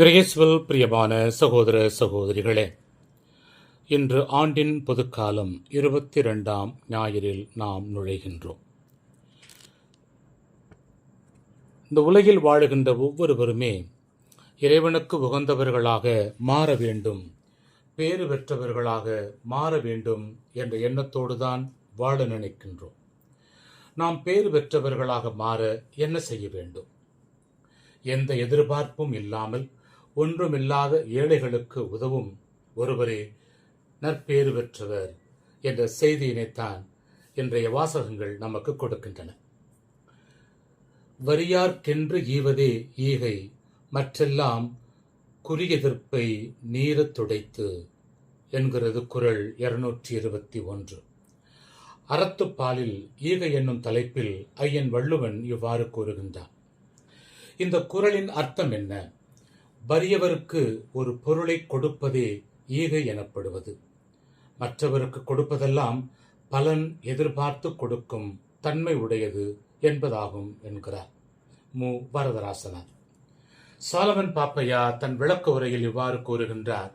இறையேசுவில் பிரியமான சகோதர சகோதரிகளே இன்று ஆண்டின் பொதுக்காலம் இருபத்தி ரெண்டாம் ஞாயிறில் நாம் நுழைகின்றோம். இந்த உலகில் வாழுகின்ற ஒவ்வொருவருமே இறைவனுக்கு உகந்தவர்களாக மாற வேண்டும் பேறு பெற்றவர்களாக மாற வேண்டும் என்ற எண்ணத்தோடு தான் வாழ நினைக்கின்றோம். நாம் பேறு பெற்றவர்களாக மாற என்ன செய்ய வேண்டும்? எந்த எதிர்பார்ப்பும் இல்லாமல் ஒன்றுமில்லாத ஏழைகளுக்கு உதவும் ஒருவரே நற்பேறு பெற்றவர் என்ற செய்தியினைத்தான் இன்றைய வாசகங்கள் நமக்கு கொடுக்கின்றன. வரியார்க்கென்று ஈவதே ஈகை மற்றெல்லாம் குறியெதிர்ப்பை நீரத் துடைத்து என்கிறது குரல் இருநூற்றி இருபத்தி ஒன்று அறத்துப்பாலில் ஈகை என்னும் தலைப்பில் ஐயன் வள்ளுவன் இவ்வாறு கூறுகின்றான். இந்த குரலின் அர்த்தம் என்ன? வறியவருக்கு ஒரு பொருளை கொடுப்பதே ஈகை எனப்படுவது. மற்றவருக்கு கொடுப்பதெல்லாம் பலன் எதிர்பார்த்து கொடுக்கும் தன்மை உடையது என்பதாகும் என்கிறார் மு. வரதராசனார். சாலவன் பாப்பையா தன் விளக்க உரையில் இவ்வாறு கூறுகின்றார்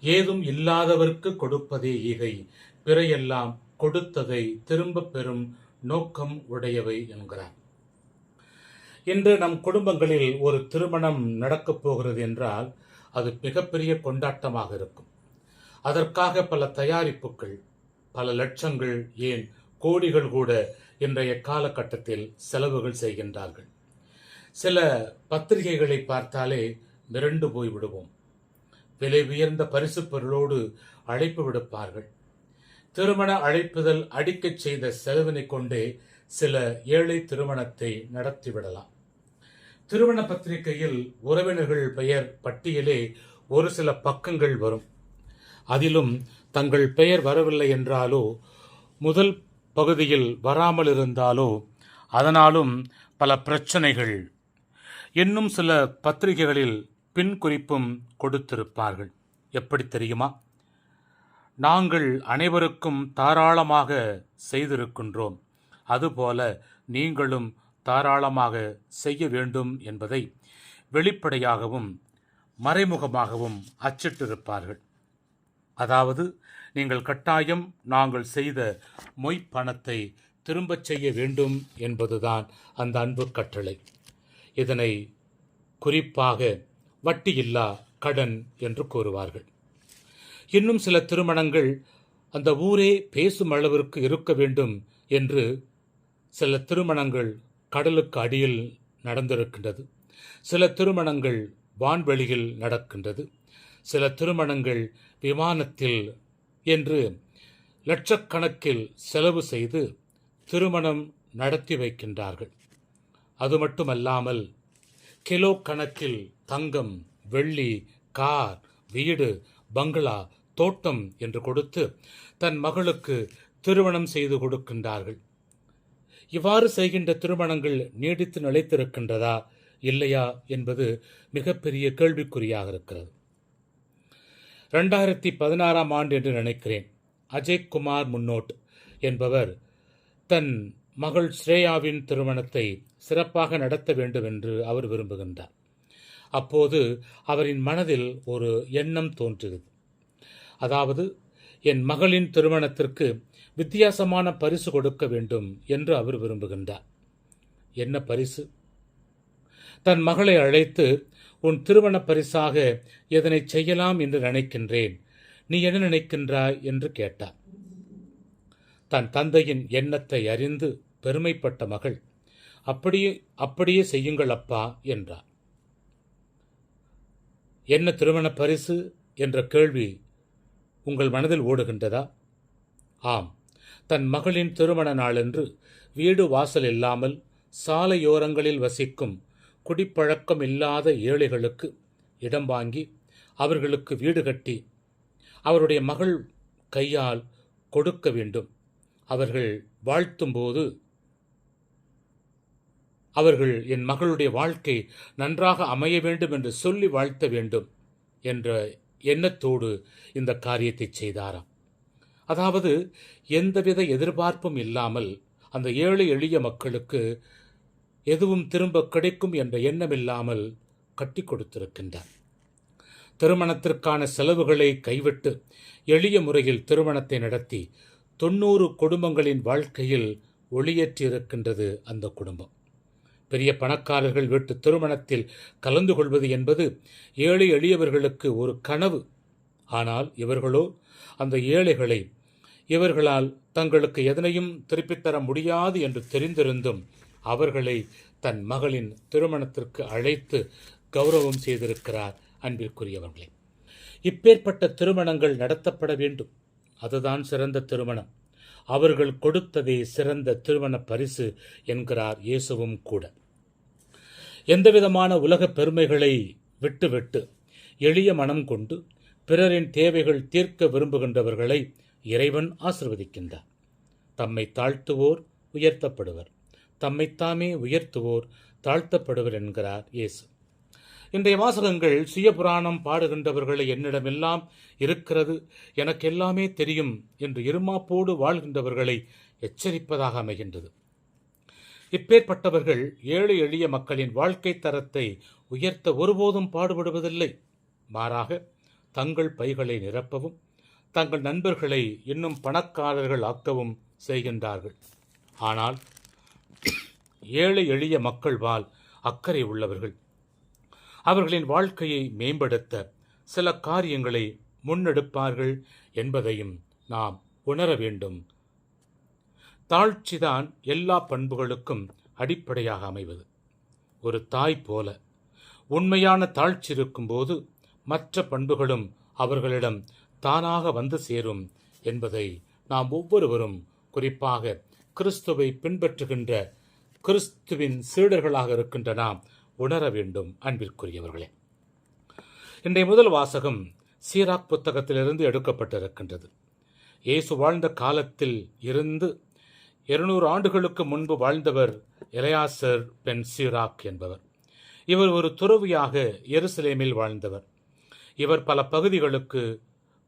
ஏதும் இல்லாதவர்க்கு கொடுப்பதே ஈகை பிறையெல்லாம் கொடுத்ததை திரும்பப் பெறும் நோக்கம் உடையவை என்கிறார். இன்று நம் குடும்பங்களில் ஒரு திருமணம் நடக்கப் போகிறது என்றால் அது மிகப்பெரிய கொண்டாட்டமாக இருக்கும். அதற்காக பல தயாரிப்புகள் பல லட்சங்கள் ஏன் கோடிகள் கூட இன்றைய காலகட்டத்தில் செலவுகள் செய்கின்றார்கள். சில பத்திரிகைகளை பார்த்தாலே மிரண்டு போய் விடுவோம் விலை உயர்ந்த பரிசு பொருளோடு அழைப்பு விடுப்பார்கள். திருமண அழைப்புதல் அடிக்கச் செய்த செலவினை கொண்டே சில ஏழை திருமணத்தை நடத்திவிடலாம். திருமண பத்திரிகையில் உறவினர்கள் பெயர் பட்டியலே ஒரு சில பக்கங்கள் வரும். அதிலும் தங்கள் பெயர் வரவில்லை என்றாலோ முதல் பகுதியில் வராமல் இருந்தாலோ அதனாலும் பல பிரச்சனைகள் இன்னும் சில பத்திரிகைகளில் பின் குறிப்பும் கொடுத்திருப்பார்கள். எப்படி தெரியுமா? நாங்கள் அனைவருக்கும் தாராளமாக செய்திருக்கின்றோம். அதுபோல நீங்களும் தாராளமாக செய்ய வேண்டும் என்பதை வெளிப்படையாகவும் மறைமுகமாகவும் அச்சிட்டிருப்பார்கள். அதாவது நீங்கள் கட்டாயம் நாங்கள் செய்த மொய் பணத்தை திரும்பச் செய்ய வேண்டும் என்பதுதான் அந்த அன்பு கட்டளை. இதனை குறிப்பாக வட்டியில்லா கடன் என்று கூறுவார்கள். இன்னும் சில திருமணங்கள் அந்த ஊரே பேசும் அளவிற்கு இருக்க வேண்டும் என்று சில திருமணங்கள் கடலுக்கு அடியில் நடந்திருக்கின்றது. சில திருமணங்கள் வான்வெளியில் நடக்கின்றது. சில திருமணங்கள் விமானத்தில் என்று லட்சக்கணக்கில் செலவு செய்து திருமணம் நடத்தி வைக்கின்றார்கள். அது மட்டுமல்லாமல் கிலோ கணக்கில் தங்கம் வெள்ளி கார் வீடு பங்களா தோட்டம் என்று கொடுத்து தன் மகளுக்கு திருமணம் செய்து கொடுக்கின்றார்கள். இவ்வாறு செய்கின்ற திருமணங்கள் நீடித்து நிலைத்திருக்கின்றதா இல்லையா என்பது மிகப்பெரிய கேள்விக்குறியாக இருக்கிறது. ரெண்டாயிரத்தி பதினாறாம் ஆண்டு என்று நினைக்கிறேன். அஜய் குமார் முன்னோட் என்பவர் தன் மகள் ஸ்ரேயாவின் திருமணத்தை சிறப்பாக நடத்த வேண்டும் என்று அவர் விரும்புகின்றார். அப்போது அவரின் மனதில் ஒரு எண்ணம் தோன்றுகிறது அதாவது என் மகளின் திருமணத்திற்கு வித்தியாசமான பரிசு கொடுக்க வேண்டும் என்று அவர் விரும்புகின்றார். என்ன பரிசு? தன் மகளை அழைத்து உன் திருமண பரிசாக இதனை செய்யலாம் என்று நினைக்கின்றேன். நீ என்ன நினைக்கின்றாய்? என்று கேட்டார். தன் தந்தையின் எண்ணத்தை அறிந்து பெருமைப்பட்ட மகள் அப்படியே அப்படியே செய்யுங்கள் அப்பா என்றார். என்ன திருமண பரிசு? என்ற கேள்வி உங்கள் மனதில் ஓடுகின்றதா? ஆம். தன் மகளின் திருமண நாளன்று வீடு வாசல் இல்லாமல் சாலையோரங்களில் வசிக்கும் குடிப்பழக்கம் இல்லாத ஏழைகளுக்கு இடம் வாங்கி அவர்களுக்கு வீடு கட்டி அவருடைய மகள் கையால் கொடுக்க வேண்டும். அவர்கள் வாழ்த்தும்போது அவர்கள் என் மகளுடைய வாழ்க்கை நன்றாக அமைய வேண்டும் என்று சொல்லி வாழ்த்த வேண்டும் என்ற எண்ணத்தோடு இந்த காரியத்தை செய்தாராம். அதாவது எந்தவித எதிர்பார்ப்பும் இல்லாமல் அந்த ஏழை எளிய மக்களுக்கு எதுவும் திரும்ப கிடைக்கும் என்ற எண்ணமில்லாமல் கட்டி கொடுத்திருக்கின்றார். திருமணத்திற்கான செலவுகளை கைவிட்டு எளிய முறையில் திருமணத்தை நடத்தி தொண்ணூறு குடும்பங்களின் வாழ்க்கையில் ஒளியேற்றியிருக்கின்றது அந்த குடும்பம். பெரிய பணக்காரர்கள் வீட்டு திருமணத்தில் கலந்து கொள்வது என்பது ஏழை எளியவர்களுக்கு ஒரு கனவு. ஆனால் இவர்களோ அந்த ஏழைகளை இவர்களால் தங்களுக்கு எதனையும் திருப்பித் தர முடியாது என்று தெரிந்திருந்தும் அவர்களை தன் மகளின் திருமணத்திற்கு அழைத்து கௌரவம் செய்திருக்கிறார் அன்பிற்குரியவர்களே. இப்பேற்பட்ட திருமணங்கள் நடத்தப்பட வேண்டும். அதுதான் சிறந்த திருமணம். அவர்கள் கொடுத்ததே சிறந்த திருமண பரிசு என்கிறார் இயேசுவும் கூட. எந்தவிதமான உலகப் பெருமைகளை விட்டுவிட்டு எளிய மனம் கொண்டு பிறரின் தேவைகள் தீர்க்க விரும்புகின்றவர்களை இறைவன் ஆசிர்வதிக்கின்றார். தம்மை தாழ்த்துவோர் உயர்த்தப்படுவர். தம்மைத்தாமே உயர்த்துவோர் தாழ்த்தப்படுவர் என்கிறார் இயேசு. இன்றைய வாசகங்கள் சுய புராணம் பாடுகின்றவர்களை என்னிடமெல்லாம் இருக்கிறது எனக்கு எல்லாமே தெரியும் என்று இருமாப்போடு வாழ்கின்றவர்களை எச்சரிப்பதாக அமைகின்றது. இப்பேற்பட்டவர்கள் ஏழை எளிய மக்களின் வாழ்க்கை தரத்தை உயர்த்த ஒருபோதும் பாடுபடுவதில்லை. மாறாக தங்கள் பைகளை நிரப்பவும் தங்கள் நண்பர்களை இன்னும் பணக்காரர்கள் ஆக்கவும் செய்கின்றார்கள். ஆனால் ஏழை எளிய மக்கள் வாழ் அக்கறை உள்ளவர்கள். அவர்களின் வாழ்க்கையை மேம்படுத்த சில காரியங்களை முன்னெடுப்பார்கள் என்பதையும் நாம் உணர வேண்டும். தாழ்ச்சிதான் எல்லா பண்புகளுக்கும் அடிப்படையாக அமைவது. ஒரு தாய் போல உண்மையான தாழ்ச்சி இருக்கும்போது மற்ற பண்புகளும் அவர்களிடம் தானாக வந்து சேரும் என்பதை நாம் ஒவ்வொருவரும் குறிப்பாக கிறிஸ்துவை பின்பற்றுகின்ற கிறிஸ்துவின் சீடர்களாக இருக்கின்ற நாம் உணர வேண்டும் அன்பிற்குரியவர்களே. இன்றைய முதல் வாசகம் சீராக் புத்தகத்திலிருந்து எடுக்கப்பட்டிருக்கின்றது. இயேசு வாழ்ந்த காலத்தில் இருந்து இருநூறு ஆண்டுகளுக்கு முன்பு வாழ்ந்தவர் இளையாசர் பென் சீராக் என்பவர். இவர் ஒரு துறவியாக எருசலேமில் வாழ்ந்தவர். இவர் பல பகுதிகளுக்கு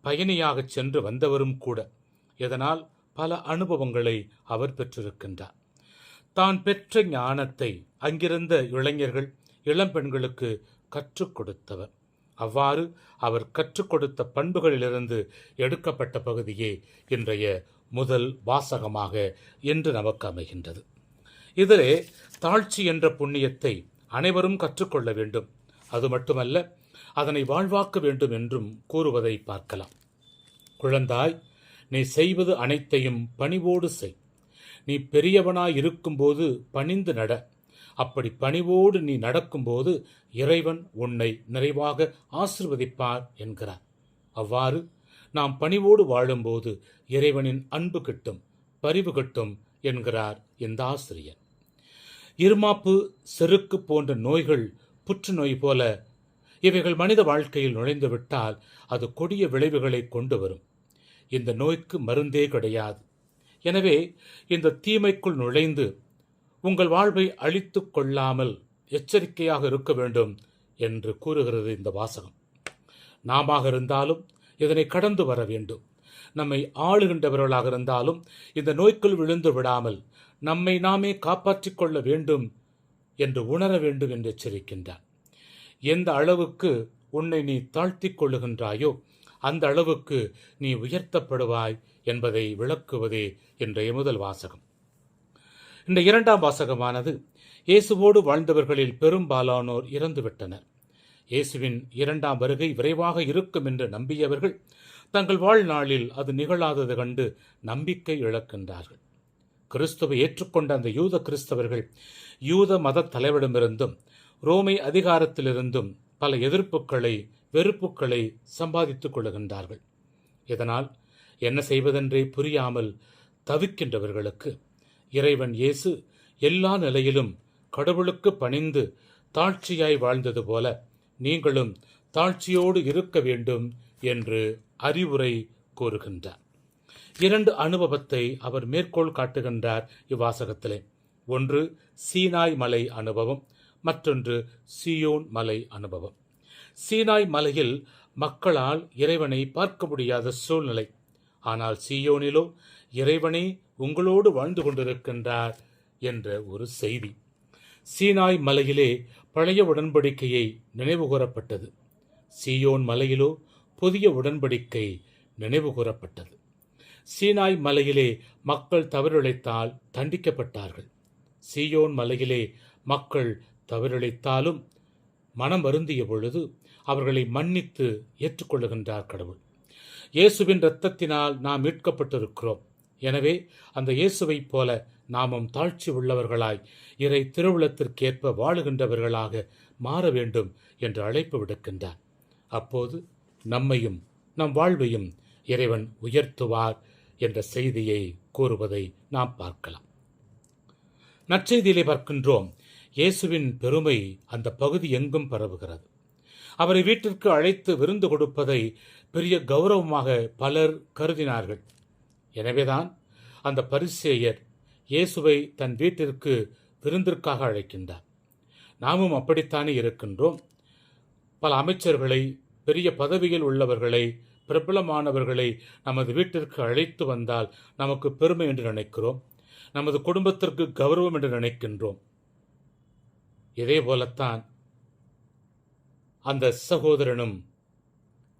பயணியாகச் சென்று வந்தவரும் கூட. இதனால் பல அனுபவங்களை அவர் பெற்றிருக்கின்றார். தான் பெற்ற ஞானத்தை அங்கிருந்த இளைஞர்கள் இளம்பெண்களுக்கு கற்றுக் கொடுத்தவர். அவ்வாறு அவர் கற்றுக் கொடுத்த பண்புகளிலிருந்து எடுக்கப்பட்ட பகுதியே இன்றைய முதல் வாசகமாக இன்று நமக்கு அமைகின்றது. இதிலே தாழ்ச்சி என்ற புண்ணியத்தை அனைவரும் கற்றுக்கொள்ள வேண்டும். அது மட்டுமல்ல அதனை வாழ்வாக்க வேண்டும் என்றும் கூறுவதை பார்க்கலாம். குழந்தாய் நீ செய்வது அனைத்தையும் பணிவோடு செய். நீ பெரியவனாய் இருக்கும்போது பணிந்து நட. அப்படி பணிவோடு நீ நடக்கும்போது இறைவன் உன்னை நிறைவாக ஆசிர்வதிப்பார் என்கிறார். அவ்வாறு நாம் பணிவோடு வாழும்போது இறைவனின் அன்பு கிட்டும் பரிவு கிட்டும் என்கிறார் இந்த ஆசிரியர். இருமாப்பு செருக்கு போன்ற நோய்கள் புற்றுநோய் போல இவைகள் மனித வாழ்க்கையில் நுழைந்துவிட்டால் அது கொடிய விளைவுகளை கொண்டு வரும் இந்த நோய்க்கு மருந்தே கிடையாது. எனவே இந்த தீமைக்குள் நுழைந்து உங்கள் வாழ்வை அழித்து கொள்ளாமல் எச்சரிக்கையாக இருக்க வேண்டும் என்று கூறுகிறது இந்த வாசகம். நாம இருந்தாலும் இதனை கடந்து வர வேண்டும். நம்மை ஆளுகின்றவர்களாக இருந்தாலும் இந்த நோய்க்குள் விழுந்து விடாமல் நம்மை நாமே காப்பாற்றிக் கொள்ள வேண்டும் என்று உணர வேண்டும் என்று எச்சரிக்கின்றார். எந்த அளவுக்கு உன்னை நீ தாழ்த்திக் கொள்ளுகின்றாயோ அந்த அளவுக்கு நீ உயர்த்தப்படுவாய் என்பதை விளக்குவதே இன்றைய முதல் வாசகம். இந்த இரண்டாம் வாசகமானது இயேசுவோடு வாழ்ந்தவர்களில் பெரும்பாலானோர் இறந்துவிட்டனர். இயேசுவின் இரண்டாம் வருகை விரைவாக இருக்கும் என்று நம்பியவர்கள் தங்கள் வாழ்நாளில் அது நிகழாதது கண்டு நம்பிக்கை இழக்கின்றார்கள். கிறிஸ்துவை ஏற்றுக்கொண்ட அந்த யூத கிறிஸ்தவர்கள் யூத மத தலைவரிடமிருந்தும் ரோமை அதிகாரத்திலிருந்தும் பல எதிர்ப்புகளை வெறுப்புகளை சம்பாதித்துக் கொள்ளுகின்றார்கள். இதனால் என்ன செய்வதென்றே புரியாமல் தவிக்கின்றவர்களுக்கு இறைவன் இயேசு எல்லா நிலையிலும் கடவுளுக்கு பணிந்து தாழ்ச்சியாய் வாழ்ந்தது போல நீங்களும் தாழ்ச்சியோடு இருக்க வேண்டும் என்று அறிவுரை கூறுகின்றார். இரண்டு அனுபவத்தை அவர் மேற்கோள் காட்டுகின்றார் இவ்வாசகத்திலே. ஒன்று சீனாய் மலை அனுபவம். மற்றொன்று சியோன் மலை அனுபவம். சீனாய் மலையில் மக்களால் இறைவனை பார்க்க முடியாத சூழ்நிலை. ஆனால் சீயோனிலோ இறைவனே உங்களோடு வாழ்ந்து கொண்டிருக்கின்றார் என்ற ஒரு செய்தி. சீனாய் மலையிலே பழைய உடன்படிக்கையை நினைவுகூரப்பட்டது சியோன் மலையிலோ புதிய உடன்படிக்கை நினைவுகூரப்பட்டது சீனாய் மலையிலே மக்கள் தவறிழைத்தால் தண்டிக்கப்பட்டார்கள். சீயோன் மலையிலே மக்கள் தவறிழைத்தாலும் மனம் வருந்திய பொழுது அவர்களை மன்னித்து ஏற்றுக்கொள்ளுகின்றார் கடவுள். இயேசுவின் இரத்தத்தினால் நாம் மீட்கப்பட்டிருக்கிறோம். எனவே அந்த இயேசுவைப் போல நாமும் தாழ்ச்சி உள்ளவர்களாய் இறை திருவுளத்திற்கேற்ப வாழுகின்றவர்களாக மாற வேண்டும் என்று அழைப்பு விடுக்கின்றார். அப்போது நம்மையும் நம் வாழ்வையும் இறைவன் உயர்த்துவார் என்ற செய்தியை கூறுவதை நாம் பார்க்கலாம். நற்செய்தியிலே பார்க்கின்றோம். இயேசுவின் பெருமை அந்த பகுதி எங்கும் பரவுகிறது. அவரை வீட்டிற்கு அழைத்து விருந்து கொடுப்பதை பெரிய கௌரவமாக பலர் கருதினார்கள். எனவேதான் அந்த பரிசேயர் இயேசுவை தன் வீட்டிற்கு விருந்திற்காக அழைக்கின்றார். நாமும் அப்படித்தானே இருக்கின்றோம். பல அமைச்சர்களை பெரிய பதவியில் உள்ளவர்களை பிரபலமானவர்களை நமது வீட்டிற்கு அழைத்து வந்தால் நமக்கு பெருமை என்று நினைக்கிறோம். நமது குடும்பத்திற்கு கௌரவம் என்று நினைக்கின்றோம். இதே போலத்தான் அந்த சகோதரனும்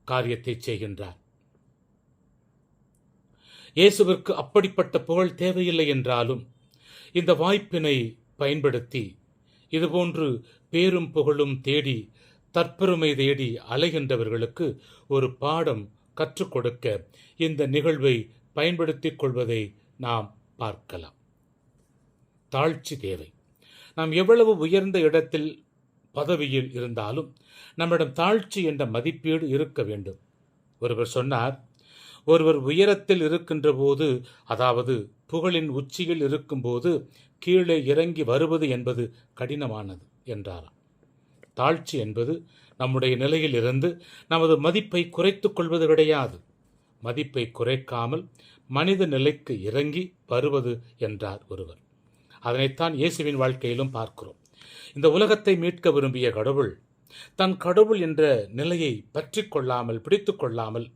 காரியத்தை செய்கின்றார். இயேசுவிற்கு அப்படிப்பட்ட புகழ் தேவையில்லை என்றாலும் இந்த வாய்ப்பினை பயன்படுத்தி இதுபோன்று பேரும் புகழும் தேடி தற்பெருமை தேடி அலைகின்றவர்களுக்கு ஒரு பாடம் கற்றுக் கொடுக்க இந்த நிகழ்வை பயன்படுத்திக் கொள்வதை நாம் பார்க்கலாம். தாழ்ச்சி தேவை. நாம் எவ்வளவு உயர்ந்த இடத்தில் பதவியில் இருந்தாலும் நம்மிடம் தாழ்ச்சி என்ற மதிப்பீடு இருக்க வேண்டும். ஒருவர் சொன்னார் ஒருவர் உயரத்தில் இருக்கின்ற போது அதாவது புகழின் உச்சியில் இருக்கும்போது கீழே இறங்கி வருவது என்பது கடினமானது என்றாராம். தாழ்ச்சி என்பது நம்முடைய நிலையில் இருந்து நமது மதிப்பை குறைத்து கொள்வது கிடையாது. மதிப்பை குறைக்காமல் மனித நிலைக்கு இறங்கி வருவது என்றார் ஒருவர். அதனைத்தான் இயேசுவின் வாழ்க்கையிலும் பார்க்கிறோம். இந்த உலகத்தை மீட்க விரும்பிய கடவுள் தன் கடவுள் என்ற நிலையை பற்றி கொள்ளாமல் பிடித்து கொள்ளாமல்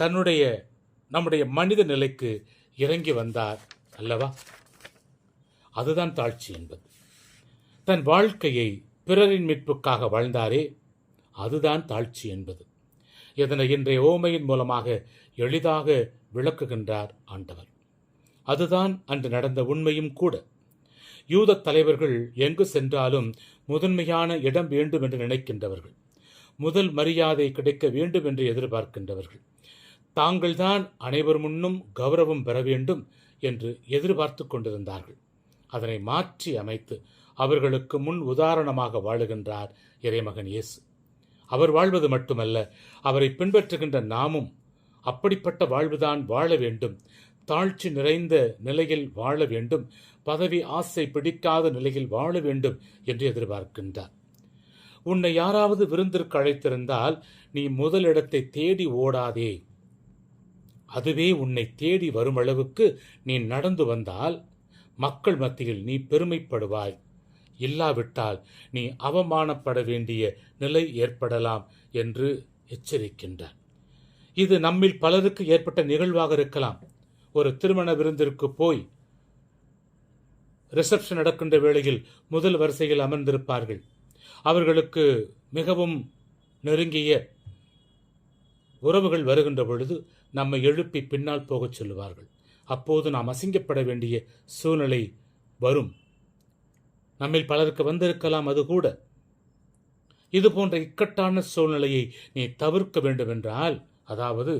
தன்னுடைய நம்முடைய மனித நிலைக்கு இறங்கி வந்தார் அல்லவா? அதுதான் தாழ்ச்சி என்பது. தன் வாழ்க்கையை பிறரின் மீட்புக்காக வாழ்ந்தாரே அதுதான் தாழ்ச்சி என்பது. இதனை இன்றைய ஓமையின் மூலமாக எளிதாக விளக்குகின்றார் ஆண்டவர். அதுதான் அன்று நடந்த உண்மையும் கூட. யூத தலைவர்கள் எங்கு சென்றாலும் முதன்மையான இடம் வேண்டும் என்று நினைக்கின்றவர்கள். முதல் மரியாதை கிடைக்க வேண்டும் என்று எதிர்பார்க்கின்றவர்கள். தாங்கள்தான் அனைவர் முன்னும் கௌரவம் பெற வேண்டும் என்று எதிர்பார்த்து கொண்டிருந்தார்கள். அதனை மாற்றி அமைத்து அவர்களுக்கு முன் உதாரணமாக வாழுகின்றார் இறைமகன் இயேசு. அவர் வாழ்வது மட்டுமல்ல அவரை பின்பற்றுகின்ற நாமும் அப்படிப்பட்ட வாழ்வுதான் வாழ வேண்டும் தாழ்ச்சி நிறைந்த நிலையில் வாழ வேண்டும். பதவி ஆசை பிடிக்காத நிலையில் வாழ வேண்டும் என்று எதிர்பார்க்கின்றார். உன்னை யாராவது விருந்திற்கு அழைத்திருந்தால் நீ முதலிடத்தை தேடி ஓடாதே. அதுவே உன்னை தேடி வரும் அளவுக்கு நீ நடந்து வந்தால் மக்கள் மத்தியில் நீ பெருமைப்படுவாய். இல்லாவிட்டால் நீ அவமானப்பட வேண்டிய நிலை ஏற்படலாம் என்று எச்சரிக்கின்றார். இது நம்மில் பலருக்கு ஏற்பட்ட நிகழ்வாக இருக்கலாம். ஒரு திருமண விருந்திற்கு போய் ரிசப்ஷன் நடக்கின்ற வேளையில் முதல் வரிசையில் அமர்ந்திருப்பார்கள். அவர்களுக்கு மிகவும் நெருங்கிய உறவுகள் வருகின்ற பொழுது நம்மை எழுப்பி பின்னால் போகச் சொல்லுவார்கள். அப்போது நாம் அசிங்கப்பட வேண்டிய சூழ்நிலை வரும். நம்மில் பலருக்கு வந்திருக்கலாம் அது கூட. இது போன்ற இக்கட்டான சூழ்நிலையை நீ தவிர்க்க வேண்டுமென்றால் அதாவது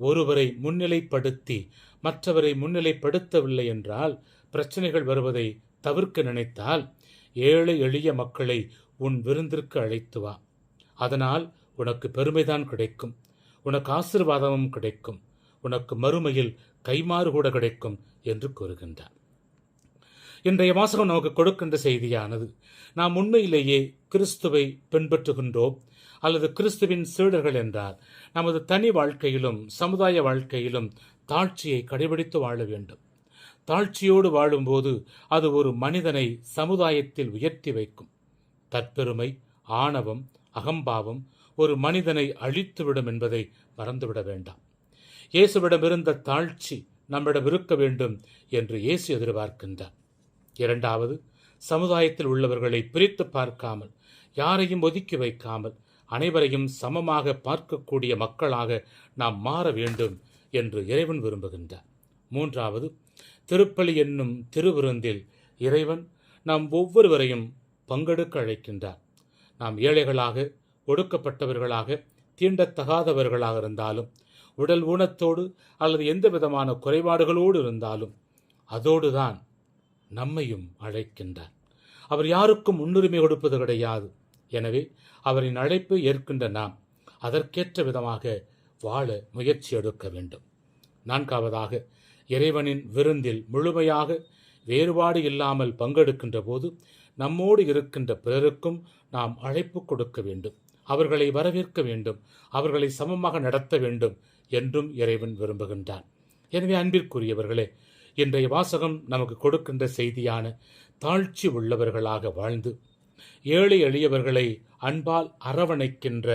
ஒருவரை முன்னிலைப்படுத்தி மற்றவரை முன்னிலைப்படுத்தவில்லை என்றால் பிரச்சனைகள் வருவதை தவிர்க்க நினைத்தால் ஏழை எளிய மக்களை உன் விருந்திற்கு அழைத்து வா. அதனால் உனக்கு பெருமைதான் கிடைக்கும். உனக்கு ஆசிர்வாதமும் கிடைக்கும். உனக்கு மறுமையில் கைமாறு கூட கிடைக்கும் என்று கூறுகின்றார். இன்றைய வாசகம் நமக்கு கொடுக்கின்ற செய்தியானது நாம் உண்மையிலேயே கிறிஸ்துவை பின்பற்றுகின்றோம். அல்லது கிறிஸ்துவின் சீடர்கள் என்றால் நமது தனி வாழ்க்கையிலும் சமுதாய வாழ்க்கையிலும் தாழ்ச்சியை கடைபிடித்து வாழ வேண்டும். தாழ்ச்சியோடு வாழும்போது அது ஒரு மனிதனை சமுதாயத்தில் உயர்த்தி வைக்கும். தற்பெருமை ஆணவம் அகம்பாவம் ஒரு மனிதனை அழித்துவிடும் என்பதை மறந்துவிட வேண்டாம். இயேசுவிடமிருந்த தாழ்ச்சி நம்மிடம் இருக்க வேண்டும் என்று இயேசு எதிர்பார்க்கின்றார். இரண்டாவது சமுதாயத்தில் உள்ளவர்களை பிரித்து பார்க்காமல் யாரையும் ஒதுக்கி வைக்காமல் அனைவரையும் சமமாக பார்க்கக்கூடிய மக்களாக நாம் மாற வேண்டும் என்று இறைவன் விரும்புகின்றார். மூன்றாவது திருப்பலி என்னும் திருவிருந்தில் இறைவன் நாம் ஒவ்வொருவரையும் பங்கெடுக்க அழைக்கின்றார். நாம் ஏழைகளாக ஒடுக்கப்பட்டவர்களாக தீண்டத்தகாதவர்களாக இருந்தாலும் உடல் ஊனத்தோடு அல்லது எந்த விதமான குறைபாடுகளோடு இருந்தாலும் அதோடுதான் நம்மையும் அழைக்கின்றார். அவர் யாருக்கும் முன்னுரிமை கொடுப்பது கிடையாது. எனவே அவரின் அழைப்பு ஏற்கின்ற நாம் அதற்கேற்ற விதமாக வாழ முயற்சி எடுக்க வேண்டும். நான்காவதாக இறைவனின் விருந்தில் முழுமையாக வேறுபாடு இல்லாமல் பங்கெடுக்கின்ற போது நம்மோடு இருக்கின்ற பிறருக்கும் நாம் அழைப்பு கொடுக்க வேண்டும். அவர்களை வரவேற்க வேண்டும். அவர்களை சமமாக நடத்த வேண்டும் என்றும் இறைவன் விரும்புகின்றான். எனவே அன்பிற்குரியவர்களே இன்றைய வாசகம் நமக்கு கொடுக்கின்ற செய்தியான தாழ்ச்சி உள்ளவர்களாக வாழ்ந்து ஏழை எளியவர்களை அன்பால் அரவணைக்கின்ற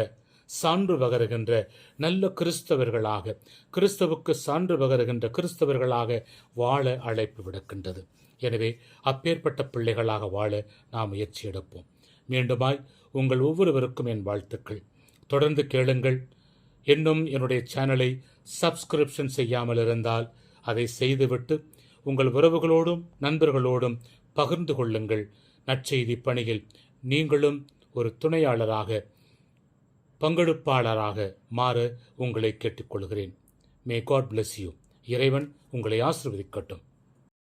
சான்று பகருகின்ற நல்ல கிறிஸ்தவர்களாக கிறிஸ்தவுக்கு சான்று பகருகின்ற கிறிஸ்தவர்களாக வாழ அழைப்பு விடுக்கின்றது. எனவே அப்பேற்பட்ட பிள்ளைகளாக வாழ நாம் முயற்சி எடுப்போம். மீண்டுமாய் உங்கள் ஒவ்வொருவருக்கும் என் வாழ்த்துக்கள். தொடர்ந்து கேளுங்கள். இன்னும் என்னுடைய சேனலை சப்ஸ்கிரிப்ஷன் செய்யாமல் இருந்தால் அதை செய்துவிட்டு உங்கள் உறவுகளோடும் நண்பர்களோடும் பகிர்ந்து கொள்ளுங்கள். நற்செய்தி பணியில் நீங்களும் ஒரு துணையாளராக பங்கெடுப்பாளராக மாற உங்களை கேட்டுக்கொள்கிறேன். மே காட் பிளஸ் யூ இறைவன் உங்களை ஆசிர்வதிக்கட்டும்.